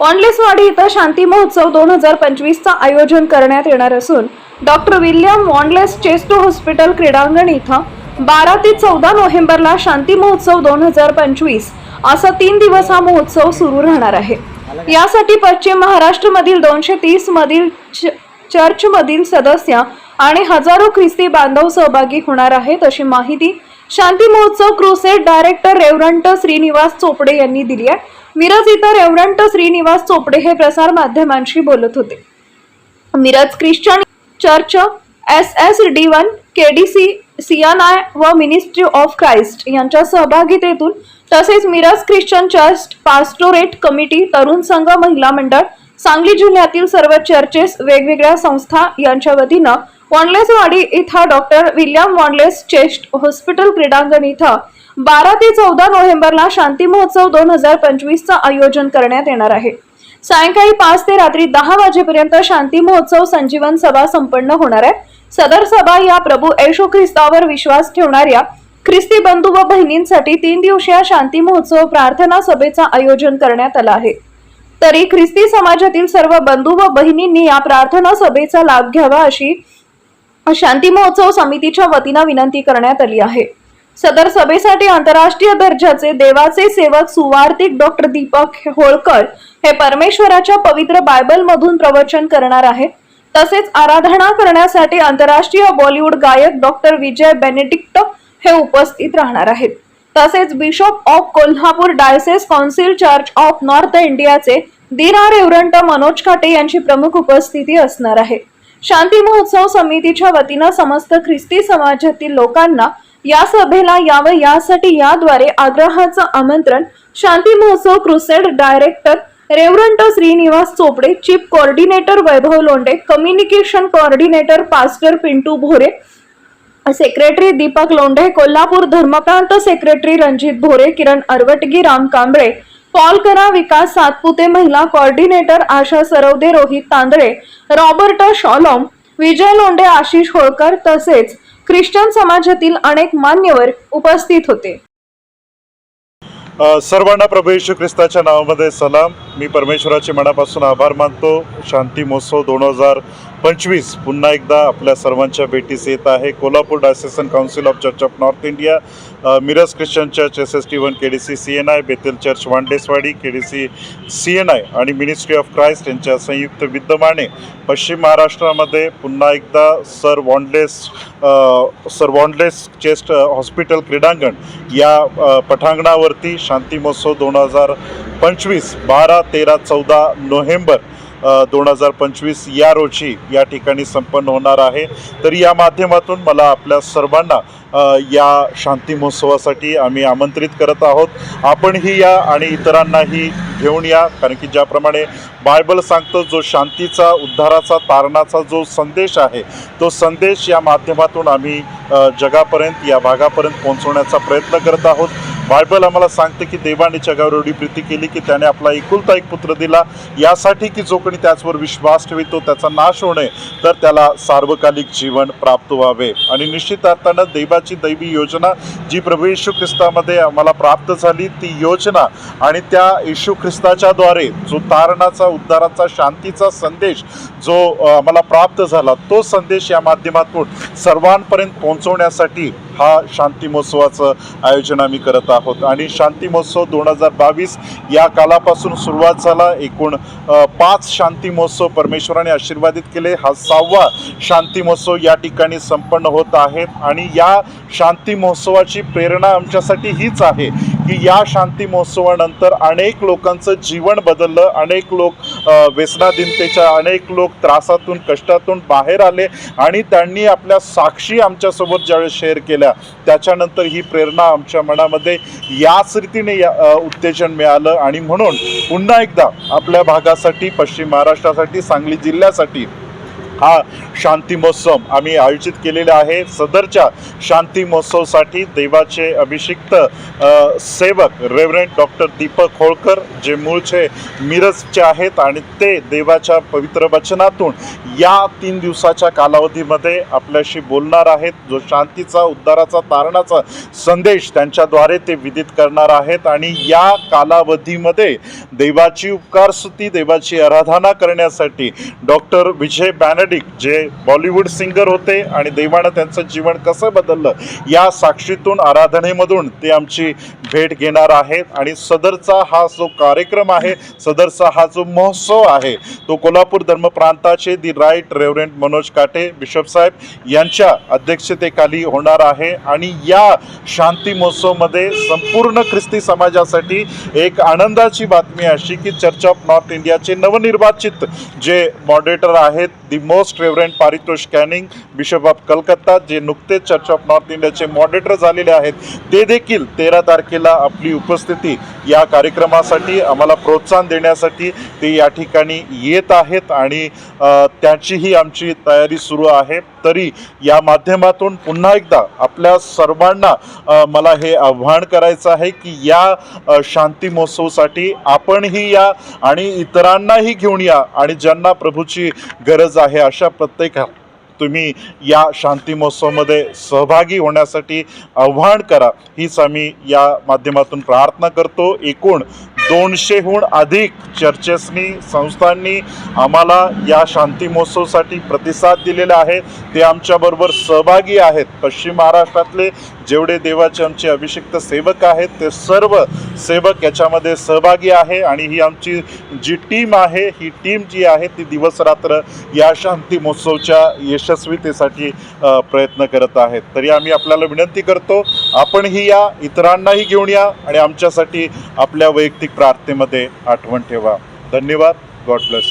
ऑनलेसवाडी इथं शांती महोत्सव दोन हजार पंचवीसचं आयोजन करण्यात येणार असून doctor William Wanless chest hospital क्रीडांगण इथं बारा ते चौदा नोव्हेंबरला शांती महोत्सव दोन हजार पंचवीस असा तीन दिवस हा महोत्सव सुरू राहणार आहे. यासाठी पश्चिम महाराष्ट्रमधील दोनशे तीस मधील च- चर्चमधील सदस्य आणि हजारो ख्रिस्ती बांधव सहभागी होणार आहेत अशी माहिती Shanti Mahotsav crusade director reverend Shrinivas Chopde यांनी दिली आहे. मिरज इथं रेवरंट श्रीनिवास चोपडे हे प्रसार माध्यमांशी बोलत होते. Miraj Christian church S S D one KDC I व मिनिस्ट्री ऑफ क्राइस्ट यांच्या सहभागितेतून तसेच Miraj Christian church pastorate committee तरुण संघ महिला मंडळ सांगली जिल्ह्यातील सर्व चर्चेस वेगवेगळ्या संस्था यांच्या वतीनं वॉनलेसवाडी इथं doctor William Wanless chest hospital क्रीडांगण इथं बारा ते चौदा नोव्हेंबरला शांती महोत्सव दोन हजार पंचवीसचं आयोजन करण्यात येणार आहे. सायंकाळी पाच ते रात्री दहा वाजेपर्यंत शांती महोत्सव संजीवन सभा संपन्न होणार आहे. सदर सभा या प्रभू येशू ख्रिस्तावर विश्वास ठेवणाऱ्या ख्रिस्ती बंधू व बहिणींसाठी तीन दिवसीय शांती महोत्सव प्रार्थना सभेचं आयोजन करण्यात आलं आहे. तरी ख्रिस्ती समाजातील सर्व बंधू व बहिणींनी या प्रार्थना सभेचा लाभ घ्यावा अशी शांती महोत्सव समितीच्या वतीनं विनंती करण्यात आली आहे. सदर सभेसाठी आंतरराष्ट्रीय दर्जाचे देवाचे सेवक सुवार्तिक डॉक्टर दीपक होळकर हे परमेश्वराच्या पवित्र बायबल मधून प्रवचन करणार आहेत. तसेच आराधना करण्यासाठी आंतरराष्ट्रीय बॉलिवूड गायक डॉक्टर विजय बेनेडिक्ट हे उपस्थित राहणार आहेत. तसेच bishop of Kolhapur diocese council church of north इंडियाचे दिना रेवरंट मनोज काटे यांची प्रमुख उपस्थिती असणार आहे. शांती महोत्सव समितीच्या वतीनं समस्त ख्रिस्ती समाजातील लोकांना या सभेला यावं यासाठी याद्वारे आग्रहाचं आमंत्रण शांती महोत्सव crusade director reverend Shrinivas Chopde chief coordinator Vaibhav Londhe communication coordinator pastor Pintu Bhore secretary Deepak Londhe Kolhapur धर्मप्रांत secretary Ranjit Bhore Kiran अरवटगी Ram Kamble पॉलकरा विकास सातपुते महिला coordinator Asha Sarawade Rohit Tandale Robert Shalom Vijay Londhe Ashish Holkar तसेच ख्रिश्चन समाजातील अनेक मान्यवर उपस्थित होते. सर्वांना प्रभू येशू ख्रिस्ताच्या नावामध्ये सलाम. मी परमेश्वराचे मनापासून आभार मानतो. शांती महोत्सव दोन हजार पंचवीस पुन्हा एकदा आपल्या सर्वांच्या भेटीस येत आहे. Kolhapur diocesan council of church of north India Miraj Christian church S S T one K D C C N I Bethel church Wandeswadi K D C C N I आणि मिनिस्ट्री ऑफ क्राइस्ट यांच्या संयुक्त विद्यमाने पश्चिम महाराष्ट्रामध्ये पुन्हा एकदा sir Wanless sir Wanless chest hospital क्रीडांगण या पठांगणावरती शांती महोत्सव दोन हजार पंचवीस बारा तेरा चौदा नोव्हेंबर दोन हजार पंचवीस या रोजी या ठिकाणी संपन्न होणार आहे. तर या माध्यमातून मला आपल्या सर्वांना या शांती महोत्सवासाठी आम्ही आमंत्रित करत आहोत. आपणही या आणि इतरांनाही घेऊन या कारण की ज्याप्रमाणे बायबल सांगतो जो शांतीचा उद्धाराचा तारणाचा जो संदेश आहे तो संदेश या माध्यमातून आम्ही जगापर्यंत या भागापर्यंत पोहोचवण्याचा प्रयत्न करत आहोत. बायबल आम्हाला सांगते की देवाने जगावर एवढी प्रीती केली की त्याने आपला एकुलता एक पुत्र दिला. यासाठी की जो कोणी त्याचवर विश्वास ठेवितो त्याचा नाश होणे तर त्याला सार्वकालिक जीवन प्राप्त व्हावे. आणि निश्चित अर्थानं देवाची दैवी योजना जी प्रभू येशू ख्रिस्तामध्ये आम्हाला प्राप्त झाली ती योजना आणि त्या येशू ख्रिस्ताच्याद्वारे जो तारणाचा उद्धाराचा शांतीचा संदेश जो आम्हाला प्राप्त झाला तो संदेश या माध्यमातून सर्वांपर्यंत पोहोचवण्यासाठी हा शांती महोत्सवाचं आयोजन आम्ही करत आहोत. आणि शांती महोत्सव दोन हजार बावीस या कालापासून सुरुवात झाला. एकूण पाच शांती महोत्सव परमेश्वराने आशीर्वादित केले. हा सहावा शांती महोत्सव या ठिकाणी संपन्न होत आहे. आणि या शांती महोत्सवाची प्रेरणा आमच्यासाठी हीच आहे की या शांती महोत्सवानंतर अनेक लोकांचं जीवन बदललं. अनेक लोक व्यसनाधीनतेच्या अनेक लोक त्रासातून कष्टातून बाहेर आले आणि त्यांनी आपल्या साक्षी आमच्यासोबत ज्यावेळेस शेअर केल्या त्याच्यानंतर ही प्रेरणा आमच्या मनामध्ये याच रीतीने या उत्तेजन मिळालं आणि म्हणून पुन्हा एकदा आपल्या भागासाठी पश्चिम महाराष्ट्रासाठी सांगली जिल्ह्यासाठी हा शांती महोत्सव आम्ही आयोजित केलेला आहे. सदरच्या शांती महोत्सवसाठी देवाचे अभिषिक्त सेवक रेव्हरेंट डॉक्टर दीपक होळकर जे मूळचे मिरजचे आहेत आणि ते देवाच्या पवित्र वचनातून या तीन दिवसाच्या कालावधीमध्ये आपल्याशी बोलणार आहेत. जो शांतीचा उद्धाराचा तारणाचा संदेश त्यांच्याद्वारे ते विदित करणार आहेत आणि या कालावधीमध्ये देवाची उपकारस्तुती देवाची आराधना करण्यासाठी डॉक्टर विजय बॅनडिक जे बॉलिवूड सिंगर होते आणि देवानं त्यांचं जीवन कसं बदललं या साक्षीतून आराधनेमधून ते आमची भेट घेणार आहेत. आणि सदरचा हा जो कार्यक्रम आहे सदरचा हा जो महोत्सव आहे तो कोल्हापूर धर्म प्रांताचे दी राईट रेव्हरंट मनोज काटे बिशप साहेब यांच्या अध्यक्षतेखाली होणार आहे. आणि या शांती महोत्सवमध्ये संपूर्ण ख्रिस्ती समाजासाठी एक आनंदाची बातमी अशी की चर्च ऑफ नॉर्थ इंडियाचे नवनिर्वाचित जे मॉडरेटर आहेत the most reverend Paritosh Canning bishop of Calcutta जे नुकतेच चर्च ऑफ नॉर्थ इंडियाचे मॉडरेटर झालेले आहेत ते देखील तेरा तारखेला आपली उपस्थिती या कार्यक्रमासाठी आम्हाला प्रोत्साहन देण्यासाठी ते या ठिकाणी येत आहेत आणि त्याचीही आमची तयारी सुरू आहे. तरी या माध्यमातून पुन्हा एकदा आपल्या सर्वांना मला हे आव्हान करायचं आहे की या शांती महोत्सवसाठी आपणही या आणि इतरांनाही घेऊन या आणि ज्यांना प्रभूची गरज आहे अशा प्रत्येक तुम्ही या शांती महोत्सवमध्ये सहभागी होण्यासाठी आव्हान करा. हीच आम्ही या माध्यमातून प्रार्थना करतो. एकूण दोनशेहून अधिक चर्चेसनी संस्थांनी आम्हाला या शांती महोत्सवसाठी प्रतिसाद दिलेला आहे. ते आमच्याबरोबर सहभागी आहेत. पश्चिम महाराष्ट्रातले जेवढे देवाचे आमचे अभिषिक्त सेवक आहेत ते सर्व सेवक याच्यामध्ये सहभागी आहे आणि ही आमची जी टीम आहे ही टीम जी आहे ती दिवस रात्र या शांती महोत्सवच्या यशस्वीतेसाठी प्रयत्न करत आहेत. तरी आम्ही आपल्याला विनंती करतो आपणही या इतरांनाही घेऊन या आणि आमच्यासाठी आपल्या वैयक्तिक प्रार्थनेमध्ये आठवण ठेवा. धन्यवाद. God bless